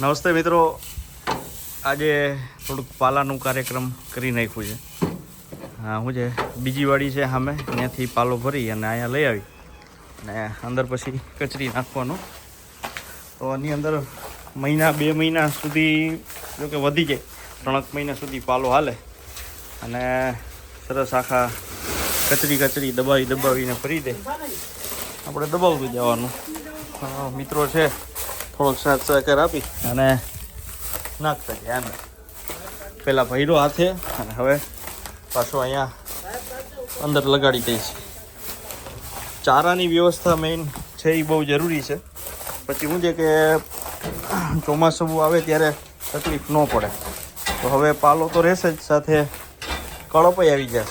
નમસ્તે મિત્રો. આજે થોડુંક પાલાનું કાર્યક્રમ કરી નાખ્યું છે. હા શું છે, બીજી વાડી છે સામે. ત્યાંથી પાલો ભરી અને અહીંયા લઈ આવી. અને અંદર પછી કચરી નાખવાનો. તો આની અંદર મહિના, બે મહિના સુધી, જો કે વધી જાય. ત્રણક મહિના સુધી પાલો હાલે. અને સરસ આખા કચરી કચરી દબાવી, દબાવીને ફરી દે. આપણે દબાવતું જવાનું. મિત્રો છે. થોડોક સાથ સહકાર આપી અને નાખતા ગયા આને પહેલાં ભૈરો હાથે અને હવે પાછો અહીંયા અંદર લગાડી દઈશ. ચારાની વ્યવસ્થા મેઇન છે એ બહુ જરૂરી છે. પછી શું છે કે ચોમાસું આવે ત્યારે તકલીફ ન પડે. તો હવે પાલો તો રહેશે જ સાથે કળપય આવી જશે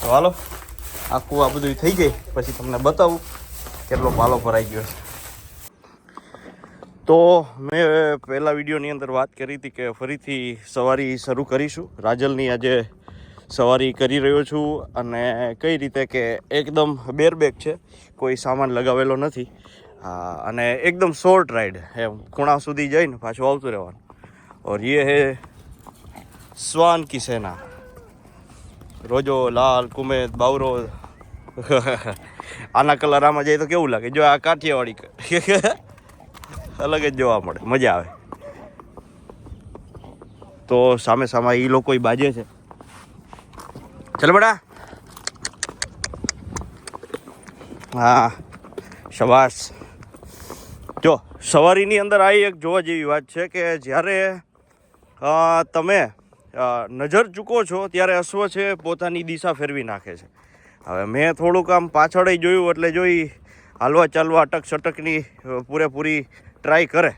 તો હાલો, આખું આ બધું થઈ જાય પછી તમને બતાવું કેટલો પાલો ભરાઈ ગયો છે. તો મેં પહેલા વિડીયોની અંદર વાત કરી હતી કે ફરીથી સવારી શરૂ કરીશું. રાજલની આજે સવારી કરી રહ્યો છું અને કઈ રીતે કે એકદમ બેરબેક છે. કોઈ સામાન લગાવેલો નથી. અને એકદમ શોર્ટ રાઈડ એમ. ખૂણા સુધી જઈને પાછું આવતું રહેવાનું. ઓર યે હે શ્વાન કી સેના. રોજો લાલ, કુમેદ, બાવરો. આના કલર આમાં જાય તો કેવું લાગે? જો આ કાઠિયાવાડી અલગ જ જોવા મળે. મજા આવે. તો સામે સામે એ લોકો બાજે છે. ચલ બેટા. હા, શવાસ. જો, સવારીની અંદર આ એક જોવા જેવી વાત છે કે જ્યારે તમે નજર ચૂકો છો ત્યારે અશ્વ છે પોતાની દિશા ફેરવી નાખે છે. હવે મેં થોડુંક આમ પાછળ જોયું એટલે જોઈ હાલવા ચાલવા અટક સટકની પૂરેપૂરી ટ્રાય કરે.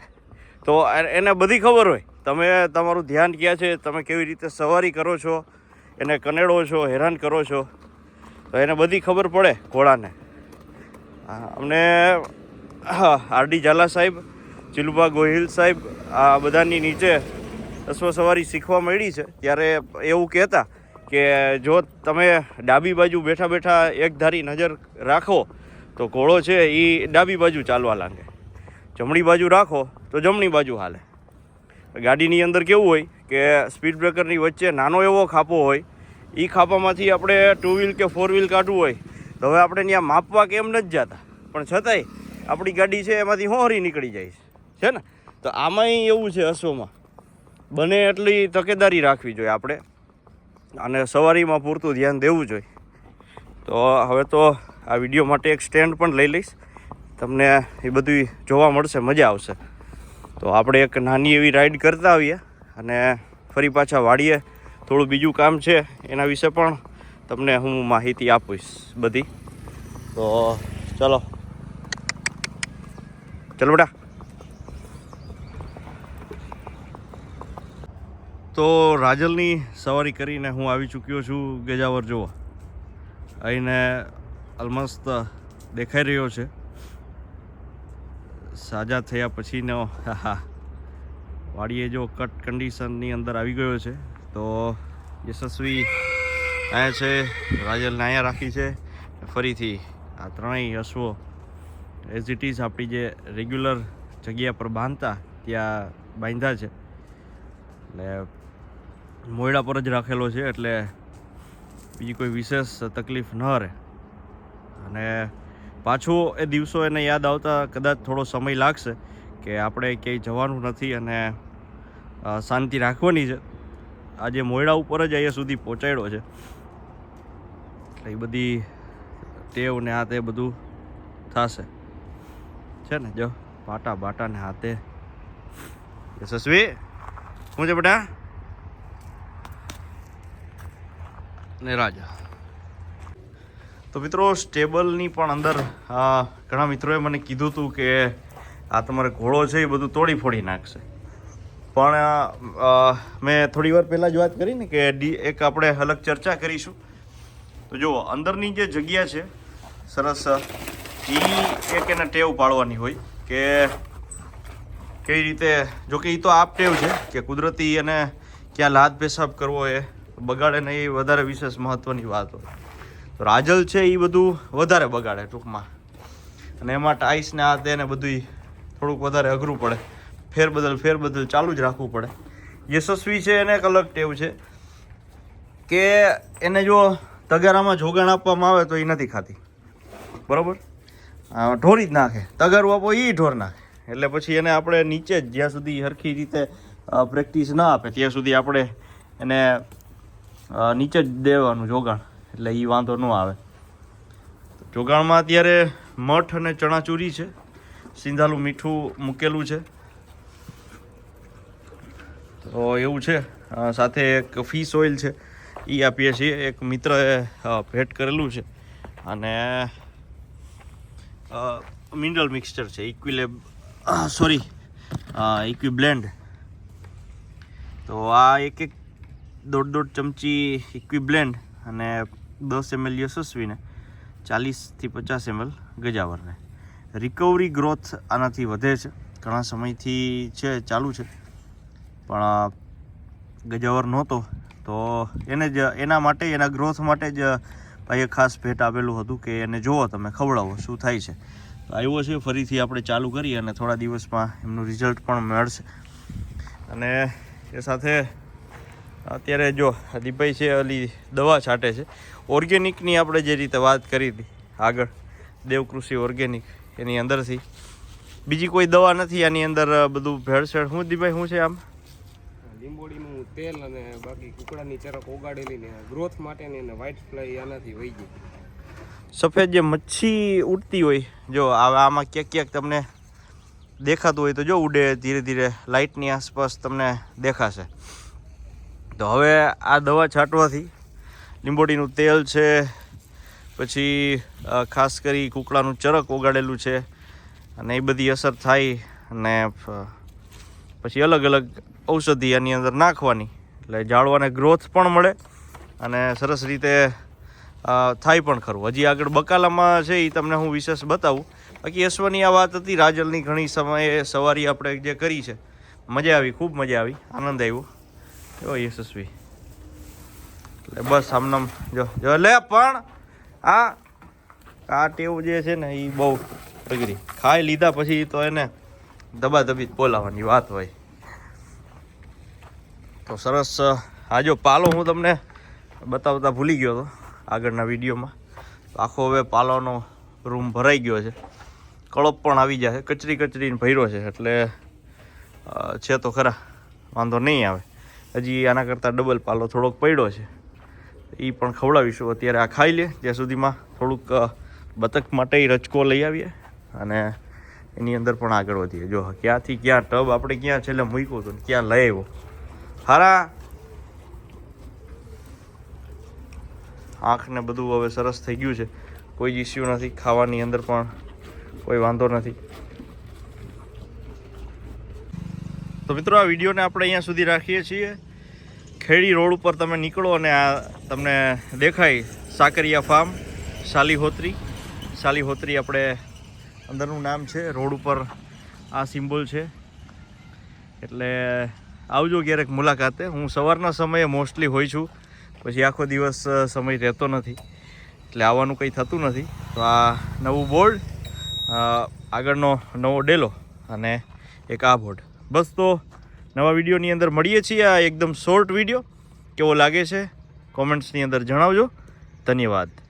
તો એને બધી ખબર હોય. તમે તમારું ધ્યાન ક્યાં છે? તમે કેવી રીતે સવારી કરો છો? એને કનેડો છો? હેરાન કરો છો? તો એને બધી ખબર પડે ઘોડાને. અમને આરડી ઝાલા સાહેબ ચિલુબા ગોહિલ સાહેબ, આ બધાની નીચે અશ્વ સવારી શીખવા મળી છે. ત્યારે એવું કહેતા કે જો તમે ડાબી બાજુ બેઠા બેઠા એકધારી નજર રાખો, તો ઘોડો છે એ ડાબી બાજુ ચાલવા લાગે. જમણી બાજુ રાખો તો જમણી બાજુ હાલે. ગાડીની અંદર કેવું હોય કે સ્પીડ બ્રેકરની વચ્ચે નાનો એવો ખાપો હોય એ ખાપામાંથી આપણે ટુ વ્હીલ કે ફોર વ્હીલ કાઢવું હોય, તો હવે આપણે ત્યાં માપવા કે એમ નથી જતા. પણ છતાંય આપણી ગાડી છે એમાંથી હોરી નીકળી જાય છે. ને? તો આમાંય એવું છે અશ્વમાં બને એટલી તકેદારી રાખવી જોઈએ આપણે. અને સવારીમાં પૂરતું ધ્યાન દેવું જોઈએ. તો હવે તો આ વીડિયો માટે એક સ્ટેન્ડ પણ લઈ લઈશ. તમને એ બધું જોવા મળશે, મજા આવશે. તો આપણે એક નાની એવી રાઈડ કરતા આવીએ અને ફરી પાછા વાડીએ થોડું બીજું કામ છે એના વિશે પણ તમને હું માહિતી આપીશ બધી. તો ચલો. ચલો બેટા. તો રાજલની સવારી કરીને હું આવી ચૂક્યો છું ગેજાવર જોવા. અહીંને ઓલમોસ્ટ દેખાઈ રહ્યો છે. સાજા થયા પછીનો વાડીએ જો કટ કન્ડિશનની અંદર આવી ગયો છે, તો યશસ્વી અહીંયા છે, રાજલને અહીંયા રાખી છે ફરીથી આ ત્રણેય અશ્વો એઝ ઇટ ઇઝ આપણી જે રેગ્યુલર જગ્યા પર બાંધતા, ત્યાં બાંધ્યા છે. એટલે મોયડા પર જ રાખેલો છે, એટલે બીજી કોઈ વિશેષ તકલીફ ન રહે. અને પાછો એ દિવસો એને યાદ આવતા કદાચ થોડો સમય લાગશે કે આપણે ક્યાંય જવાનું નથી અને શાંતિ રાખવાની છે. આજે મોયડા ઉપર જ અહીંયા સુધી પહોંચાડ્યો છે. એટલે એ બધી ટેવ ને આ તે બધું થશે. છે ને, જો, પાટા બાટા ને હાથે. યશસ્વી, શું છે બેટા? ને રાજા. તો મિત્રો, સ્ટેબલની પણ અંદર ઘણા મિત્રોએ મને કીધું હતું કે આ તમારે ઘોડો છે એ બધું તોડી ફોડી નાખશે. પણ મેં થોડી વાર પહેલાં જ વાત કરી ને કે ડી, એક આપણે અલગ ચર્ચા કરીશું. તો જુઓ, અંદરની જે જગ્યા છે, સરસ એ એક એને ટેવ પાડવાની હોય કે કઈ રીતે, જો કે એ તો આપ ટેવ છે કે કુદરતી અને ક્યાં લાદ પેશાબ કરવો એ બગાડે નહીં એ વધારે વિશેષ મહત્ત્વની વાત હોય. તો રાજલ છે એ બધું વધારે બગાડે ટૂંકમાં. અને એમાં ટાઈસ ને આ તેને બધું થોડુંક વધારે અઘરું પડે. ફેરબદલ ફેરબદલ ચાલુ જ રાખવું પડે. યશસ્વી છે એને એક અલગ ટેવ છે કે એને જો તગારામાં જોગાણ આપવામાં આવે તો એ નથી ખાતી. બરાબર? ઢોરી જ નાખે. તગારું આપો એ ઢોર નાખે. એટલે પછી એને આપણે નીચે જ જ્યાં સુધી હરખી રીતે પ્રેક્ટિસ ના આપે ત્યાં સુધી આપણે એને નીચે જ દેવાનું જોગાણ. એટલે એ વાંધો ન આવે. જોગાણમાં અત્યારે મઠ અને ચણાચૂરી છે. સિંધાલું મીઠું મૂકેલું છે. તો એવું છે. સાથે એક ફિશ ઓઇલ છે. એ આપીએ છીએ. એક મિત્રએ ભેટ કરેલું છે. અને મિનરલ મિક્સચર છે. ઇક્વિલેબ સોરી ઇક્વિબ્લેન્ડ તો આ એક એક દોઢ દોઢ ચમચી ઇક્વિબ્લેન્ડ અને દસ એમએલ યશસ્વીને ચાલીસથી પચાસ એમએલ ગજાવરને. રિકવરી ગ્રોથ આનાથી વધે છે. ઘણા સમયથી છે, ચાલુ છે. પણ ગજાવર નહોતો, તો એને જ, એના માટે, એના ગ્રોથ માટે જ ભાઈએ ખાસ ભેટ આપેલું હતું કે એને જુઓ તમે ખવડાવો, શું થાય છે. તો આવ્યો છે, ફરીથી આપણે ચાલુ કરીએ અને થોડા દિવસમાં એમનું રિઝલ્ટ પણ મળશે. અને એ સાથે અત્યારે જો દીપભાઈ છે અલી દવા છાંટે છે. ઓર્ગેનિકની આપણે જે રીતે વાત કરી હતી આગળ દેવકૃષિ ઓર્ગેનિક એની અંદરથી. બીજી કોઈ દવા નથી આની અંદર બધું ભેળસેળ. શું દીપભાઈ શું છે આમ? લીંબોડીનું તેલ અને બાકી કુકડાની ચરક ઓગાડેલી ને ગ્રોથ માટેની ને વ્હાઇટ ફ્લાય આનાથી વહી ગઈ. સફેદ જે મચ્છી ઉડતી હોય જો આમાં ક્યાંક ક્યાંક તમને દેખાતું હોય તો જો ઉડે ધીરે ધીરે લાઇટની આસપાસ તમને દેખાશે. તો હવે આ દવા છાંટવાથી લીંબોડીનું તેલ છે, પછી ખાસ કરી કુકડાનું ચરક ઓગાડેલું છે, અને એ બધી અસર થાય, અને પછી અલગ અલગ ઔષધિ આની અંદર નાખવાની. એટલે ઝાડવાને ગ્રોથ પણ મળે, અને સરસ રીતે થાય પણ ખરું. હજી આગળ બકાલામાં છે એ તમને હું વિશેષ બતાવું. બાકી યશવની આ વાત હતી, રાજલની ઘણી સમયે સવારી આપણે જે કરી છે, મજા આવી, ખૂબ મજા આવી, આનંદ આવ્યો. જો યશસ્વી. એટલે બસ, આમનામ, જો જો, લે, પણ આ આ ટેવ જે છે ને એ બહુ અઘરી ખાઈ લીધા પછી તો એને દબાદબી બોલાવાની વાત હોય. તો સરસ, આ જો પાલો હું તમને બતાવતા ભૂલી ગયો હતો આગળના વિડીયોમાં. આખો હવે પાલોનો રૂમ ભરાઈ ગયો છે. કળપ પણ આવી જશે કચરી કચરીને ભર્યો છે. એટલે છે તો ખરા. વાંધો નહીં આવે. હજી આના કરતાં ડબલ પાલો થોડોક પડ્યો છે. એ પણ ખવડાવીશું અત્યારે આ ખાઈ લે ત્યાં સુધીમાં થોડુંક બતક માટે રચકો લઈ આવીએ અને એની અંદર પણ આગળ વધીએ. જો, ક્યાંથી ક્યાં ટબ આપણે ક્યાં છેલ્લે મૂક્યું હતું ક્યાં લઈ આવ્યો. હારા! આંખને બધું હવે સરસ થઈ ગયું છે. કોઈ જ ઇસ્યુ નથી, ખાવાની અંદર પણ કોઈ વાંધો નથી. તો મિત્રો, આ વિડીયોને આપણે અહીંયા સુધી રાખીએ છીએ. ખેડી રોડ ઉપર તમે નીકળો અને આ તમને દેખાય સાકરિયા ફાર્મ, સાલીહોત્રી. સાલીહોત્રી આપણે અંદરનું નામ છે. રોડ ઉપર આ સિમ્બોલ છે. એટલે આવજો ક્યારેક મુલાકાતે. હું સવારના સમયે મોસ્ટલી હોઈ છું. પછી આખો દિવસ સમય રહેતો નથી. એટલે આવવાનું કંઈ થતું નથી. તો આ નવું બોર્ડ આગળનો નવો ડેલો અને એક આ બોર્ડ. બસ તો નવા વિડીયોની અંદર મળીએ છીએ. આ એકદમ શોર્ટ વીડિયો કેવો લાગે છે? કોમેન્ટ્સની અંદર જણાવજો. ધન્યવાદ.